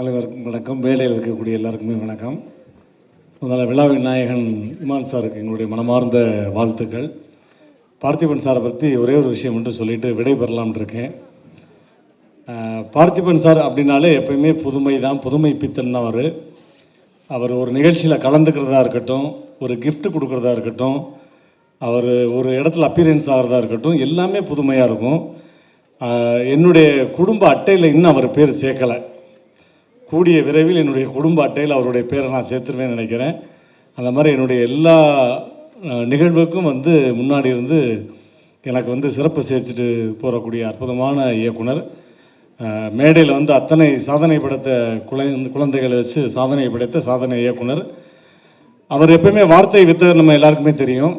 அனைவருக்கும் வணக்கம். வேலையில் இருக்கக்கூடிய எல்லாருக்குமே வணக்கம். முதல்ல விழாவின் நாயகன் இமான் சாருக்கு எங்களுடைய மனமார்ந்த வாழ்த்துக்கள். பார்த்திபன் சாரை பற்றி ஒரே ஒரு விஷயம் மட்டும் சொல்லிட்டு விடைபெறலாம்னு இருக்கேன். பார்த்திபன் சார் அப்படின்னாலே எப்பயுமே புதுமை தான் புதுமை பித்தன் தான் அவர். அவர் ஒரு நிகழ்ச்சியில் கலந்துக்கிறதா இருக்கட்டும் ஒரு கிஃப்ட் கொடுக்குறதா இருக்கட்டும் அவர் ஒரு இடத்துல அப்பியரன்ஸ் ஆகிறதா இருக்கட்டும் எல்லாமே புதுமையாக இருக்கும். என்னுடைய குடும்ப அட்டையில் இன்னும் அவர் பேர் சேர்க்கலை. கூடிய விரைவில் என்னுடைய குடும்ப அட்டையில் அவருடைய பேரை நான் சேர்த்துருவேன் நினைக்கிறேன். அந்த மாதிரி என்னுடைய எல்லா நிகழ்வுக்கும் வந்து முன்னாடி இருந்து எனக்கு வந்து சிறப்பு சேர்த்துட்டு போகக்கூடிய அற்புதமான இயக்குனர். மேடையில் வந்து அத்தனை சாதனை படைத்த குழந்தை குழந்தைகளை வச்சு சாதனை படைத்த சாதனை இயக்குனர். அவர் எப்பயுமே வார்த்தை வித்தவர் நம்ம எல்லாருக்குமே தெரியும்.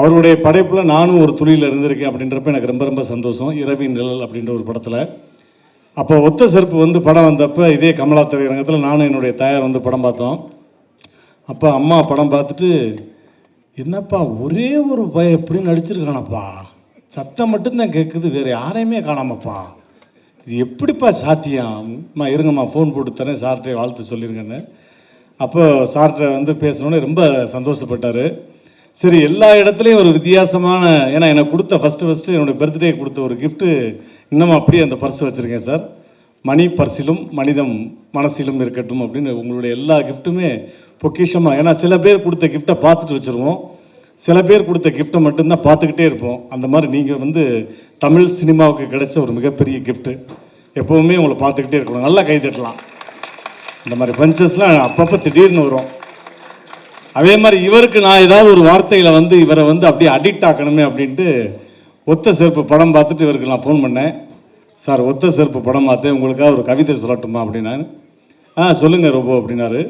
அவருடைய படைப்பில் நானும் ஒரு துளியில் இருந்திருக்கேன் அப்படின்றப்ப எனக்கு ரொம்ப ரொம்ப சந்தோஷம். இரவின் நிழல் அப்படின்ற ஒரு படத்தில். அப்போ ஒத்த செருப்பு வந்து படம் வந்தப்போ இதே கமலா திரையரங்கத்தில் நானும் என்னுடைய தாயார் வந்து படம் பார்த்தோம். அப்போ அம்மா படம் பார்த்துட்டு என்னப்பா ஒரே ஒரு பய எப்படி நடிச்சிருக்கானப்பா. சத்தம் மட்டும்தான் கேட்குது வேறு யாரையுமே காணாமப்பா. இது எப்படிப்பா சாத்தியம்? இருங்கம்மா ஃபோன் போட்டு தரேன் சார்கிட்ட வாழ்த்து சொல்லியிருக்கேன்னு அப்போ சார்கிட்ட வந்து பேசினோடனே ரொம்ப சந்தோஷப்பட்டார். சரி எல்லா இடத்துலையும் ஒரு வித்தியாசமான ஏன்னா எனக்கு கொடுத்த ஃபஸ்ட்டு ஃபஸ்ட்டு என்னுடைய பர்த்டே கொடுத்த ஒரு கிஃப்ட்டு இன்னமும் அப்படியே அந்த பர்ஸ் வச்சுருக்கேன் சார். மணி பர்சிலும் மனிதம் மனசிலும் இருக்கட்டும் அப்படின்னு உங்களுடைய எல்லா கிஃப்ட்டுமே பொக்கிஷமாக ஏன்னா சில பேர் கொடுத்த கிஃப்ட்டை பார்த்துட்டு வச்சுருவோம். சில பேர் கொடுத்த கிஃப்ட்டை மட்டும்தான் பார்த்துக்கிட்டே இருப்போம். அந்த மாதிரி நீங்கள் வந்து தமிழ் சினிமாவுக்கு கிடைச்ச ஒரு மிகப்பெரிய கிஃப்ட்டு. எப்போவுமே உங்களை பார்த்துக்கிட்டே இருக்கணும். நல்லா கை தட்டலாம். இந்த மாதிரி பஞ்சஸ்லாம் அப்பப்போ திடீர்னு வரும். அதே மாதிரி இவருக்கு நான் ஏதாவது ஒரு வார்த்தையில் வந்து இவரை வந்து அப்படியே அடிக்ட் ஆக்கணுமே அப்படின்ட்டு ஒத்த செருப்பு படம் பார்த்துட்டு இவருக்கு நான் ஃபோன் பண்ணேன். சார் ஒத்த செருப்பு படம் பார்த்தேன். உங்களுக்காக ஒரு கவிதை சொல்லட்டுமா? அப்படின்னாரு. ஆ சொல்லுங்க ரொம்ப அப்படின்னாரு.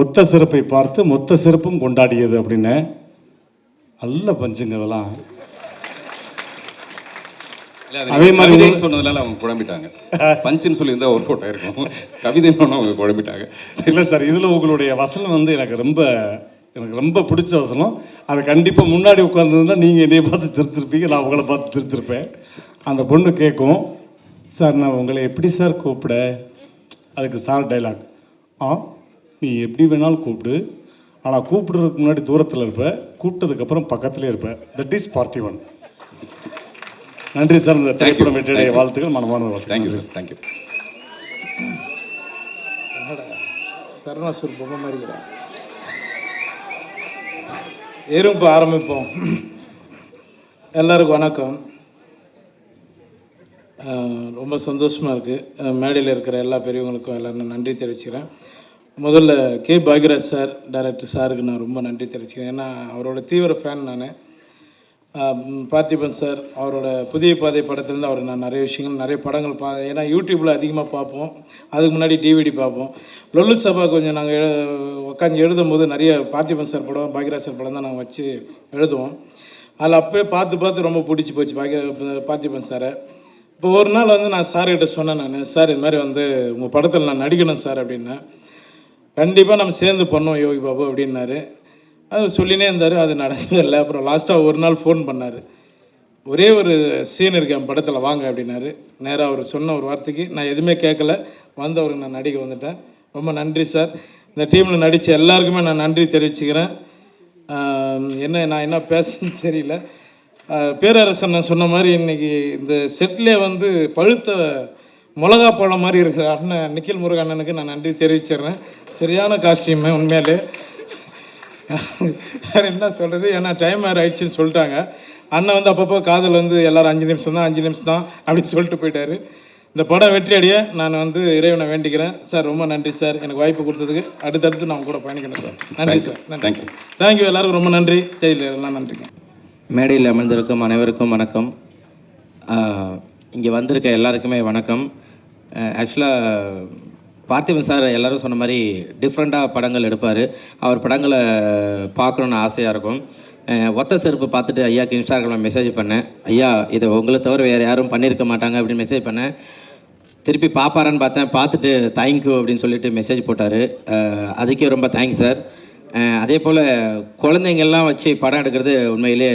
ஒத்த செருப்பை பார்த்து மொத்த செருப்பும் கொண்டாடியது அப்படின்னேன். நல்ல பஞ்சுங்க அதெல்லாம் அது மாதிரி சொன்னதுனால அவங்க குழம்பிட்டாங்க பஞ்சுன்னு சொல்லியிருந்தா ஒரு போட்டோ இருக்கும் கவிதைன்னு அவங்க குழம்பிட்டாங்க இல்லை சார் இதில் உங்களுடைய வசனம் வந்து எனக்கு ரொம்ப எனக்கு ரொம்ப பிடிச்ச வசனம். அது கண்டிப்பாக முன்னாடி உட்காந்துருந்தா நீங்கள் என்னைய பார்த்து சிரிச்சிருப்பீங்க நான் உங்களை பார்த்து சிரிச்சிருப்பேன். அந்த பொண்ணு கேட்கும் சார் நான் உங்களை எப்படி சார் கூப்பிட? அதுக்கு சார் டைலாக் ஆ நீ எப்படி வேணாலும் கூப்பிடு. ஆனால் கூப்பிடுறதுக்கு முன்னாடி தூரத்தில் இருப்ப கூப்பிட்டதுக்கப்புறம் பக்கத்துலேயே இருப்ப. தட் இஸ் பார்த்திவன் நன்றி சார் இந்த திரைப்படம் வெற்றியுடைய வாழ்த்துக்கள். மனமான வாழ்த்துக்கள். தேங்க்யூ சார் தேங்க்யூ சரணாசூர் பொம்மை மாதிரிக்கிறேன் இரும்பு ஆரம்பிப்போம். எல்லாருக்கும் வணக்கம். ரொம்ப சந்தோஷமாக இருக்குது மேடையில் இருக்கிற எல்லா பெரியவங்களுக்கும் எல்லாரும் நன்றி தெரிவிச்சுக்கிறேன். முதல்ல கே. பாக்யராஜ் சார் டைரக்டர் சாருக்கு நான் ரொம்ப நன்றி தெரிவிச்சுக்கிறேன். ஏன்னா அவரோட தீவிர ஃபேன் நான். பார்த்திபன் சார் அவரோட புதிய பாதை படத்துலேருந்து அவர் நான் நிறைய விஷயங்கள் நிறைய படங்கள் பா ஏன்னா யூடியூப்பில் அதிகமாக பார்ப்போம். அதுக்கு முன்னாடி டிவிடி பார்ப்போம். லொல்லு சபா கொஞ்சம் நாங்கள் உட்காந்து எழுதும் போது நிறைய பார்த்திபன் சார் படம் பாக்யராஜ் சார் படம் தான் நாங்கள் வச்சு எழுதுவோம். அதில் அப்போயே பார்த்து பார்த்து ரொம்ப பிடிச்சி போச்சு பாக்ய பார்த்திபன் சாரை. இப்போ ஒரு நாள் வந்து நான் சார்கிட்ட சொன்னேன் நான் சார் இது மாதிரி வந்து உங்கள் படத்தில் நான் நடிக்கணும் சார் அப்படின்னேன் கண்டிப்பாக நம்ம சேர்ந்து பண்ணோம் யோகி பாபு அப்படின்னாரு. அது சொல்லினே இருந்தார் அது நடக்கல அப்புறம் லாஸ்ட்டாக ஒரு நாள் ஃபோன் பண்ணார். ஒரே ஒரு சீன் இருக்கு என் படத்தில் வாங்க அப்படின்னாரு. நேராக அவர் சொன்ன ஒரு வார்த்தைக்கு நான் எதுவுமே கேட்கல வந்தவருக்கு நான் நடிக்க வந்துட்டேன். ரொம்ப நன்றி சார். இந்த டீமில் நடித்த எல்லாருக்குமே நான் நன்றி தெரிவிச்சுக்கிறேன். என்ன நான் என்ன பேசுன்னு தெரியல. பேரரசன் நான் சொன்ன மாதிரி இன்னைக்கு இந்த செட்டிலே வந்து பழுத்த மிளகா பழம் மாதிரி இருக்கிற அண்ணன் நிக்கில் முருகன் அண்ணனுக்கு நான் நன்றி தெரிவிச்சிடுறேன். சரியான காஸ்டியூமு உண்மையிலே. வேறு என்ன சொல்கிறது ஏன்னா டைம் வேறு ஆயிடுச்சுன்னு சொல்லிட்டாங்க. அண்ணன் வந்து அப்பப்போ காதல் வந்து எல்லாரும் அஞ்சு நிமிஷம் தான் அஞ்சு நிமிஷம் தான் அப்படின்னு சொல்லிட்டு போயிட்டாரு. இந்த படம் வெற்றி அடைய நான் வந்து இறைவனை வேண்டிக்கிறேன். சார் ரொம்ப நன்றி சார். எனக்கு வாய்ப்பு கொடுத்ததுக்கு. அடுத்தடுத்து நான் கூட பயணிக்கணும் சார். நன்றி சார். you. தேங்க்யூ எல்லாருக்கும் ரொம்ப நன்றி. ஸ்டேஜில் எல்லாம் நன்றிங்க. மேடையில் அமர்ந்திருக்கும் அனைவருக்கும் வணக்கம். இங்கே வந்திருக்க எல்லாருக்குமே வணக்கம். ஆக்சுவலாக பார்த்திபன் சார் எல்லாரும் சொன்ன மாதிரி டிஃப்ரெண்ட்டாக படங்கள் எடுப்பார். அவர் படங்களை பார்க்கணுன்னு ஆசையாக இருக்கும். ஒத்த செருப்பு பார்த்துட்டு ஐயாக்கு இன்ஸ்டாகிராமில் மெசேஜ் பண்ணேன். ஐயா இதை உங்களை தவிர வேறு யாரும் பண்ணியிருக்க மாட்டாங்க அப்படின்னு மெசேஜ் பண்ணேன். திருப்பி பார்ப்பாரான்னு பார்த்தேன். பார்த்துட்டு தேங்க்யூ அப்படின்னு சொல்லிட்டு மெசேஜ் போட்டார். அதுக்கே ரொம்ப தேங்க்ஸ் சார் அதே போல் குழந்தைங்கள்லாம் வச்சு படம் எடுக்கிறது உண்மையிலே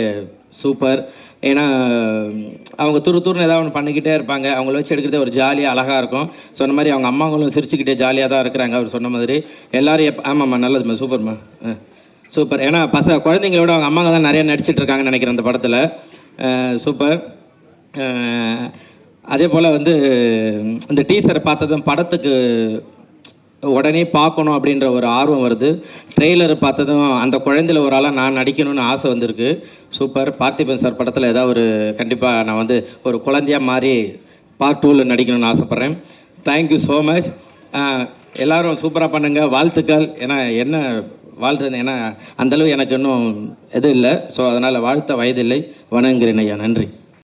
சூப்பர் ஏன்னா அவங்க துரு துருன்னு ஏதாவது ஒன்று பண்ணிக்கிட்டே இருப்பாங்க. அவங்கள வச்சு எடுக்கிறதே ஒரு ஜாலியாக அழகாக இருக்கும். சொன்ன மாதிரி அவங்க அம்மாங்களும் சிரிச்சுக்கிட்டே ஜாலியாக தான் இருக்கிறாங்க அவர் சொன்ன மாதிரி. எல்லாரும் எப் ஆமாம்மா நல்லதுமா சூப்பர்மா சூப்பர் ஏன்னா பச குழந்தைங்களோட அவங்க அம்மாங்க தான் நிறைய நடிச்சிட்டு இருக்காங்கன்னு நினைக்கிறேன் அந்த படத்தில். சூப்பர் அதே போல் வந்து இந்த டீசரை பார்த்ததும் படத்துக்கு உடனே பார்க்கணும் அப்படின்ற ஒரு ஆர்வம் வருது. ட்ரெய்லரை பார்த்ததும் அந்த குழந்தையில் ஒரு ஆளாக நான் நடிக்கணும்னு ஆசை வந்திருக்கு. சூப்பர் பார்த்திபன் சார் படத்தில் ஏதாவது ஒரு கண்டிப்பாக நான் வந்து ஒரு குழந்தையாக மாறி பார்ட் டூவில் நடிக்கணும்னு ஆசைப்பட்றேன். தேங்க்யூ ஸோ மச் எல்லாரும் சூப்பராக பண்ணுங்கள் வாழ்த்துக்கள். ஏன்னா என்ன வாழ்றது? ஏன்னா அந்தளவு எனக்கு இன்னும் எதுவும் இல்லை. ஸோ அதனால் வாழ்த்த வயதில்லை. வணங்குகிறேன் ஐயா. நன்றி.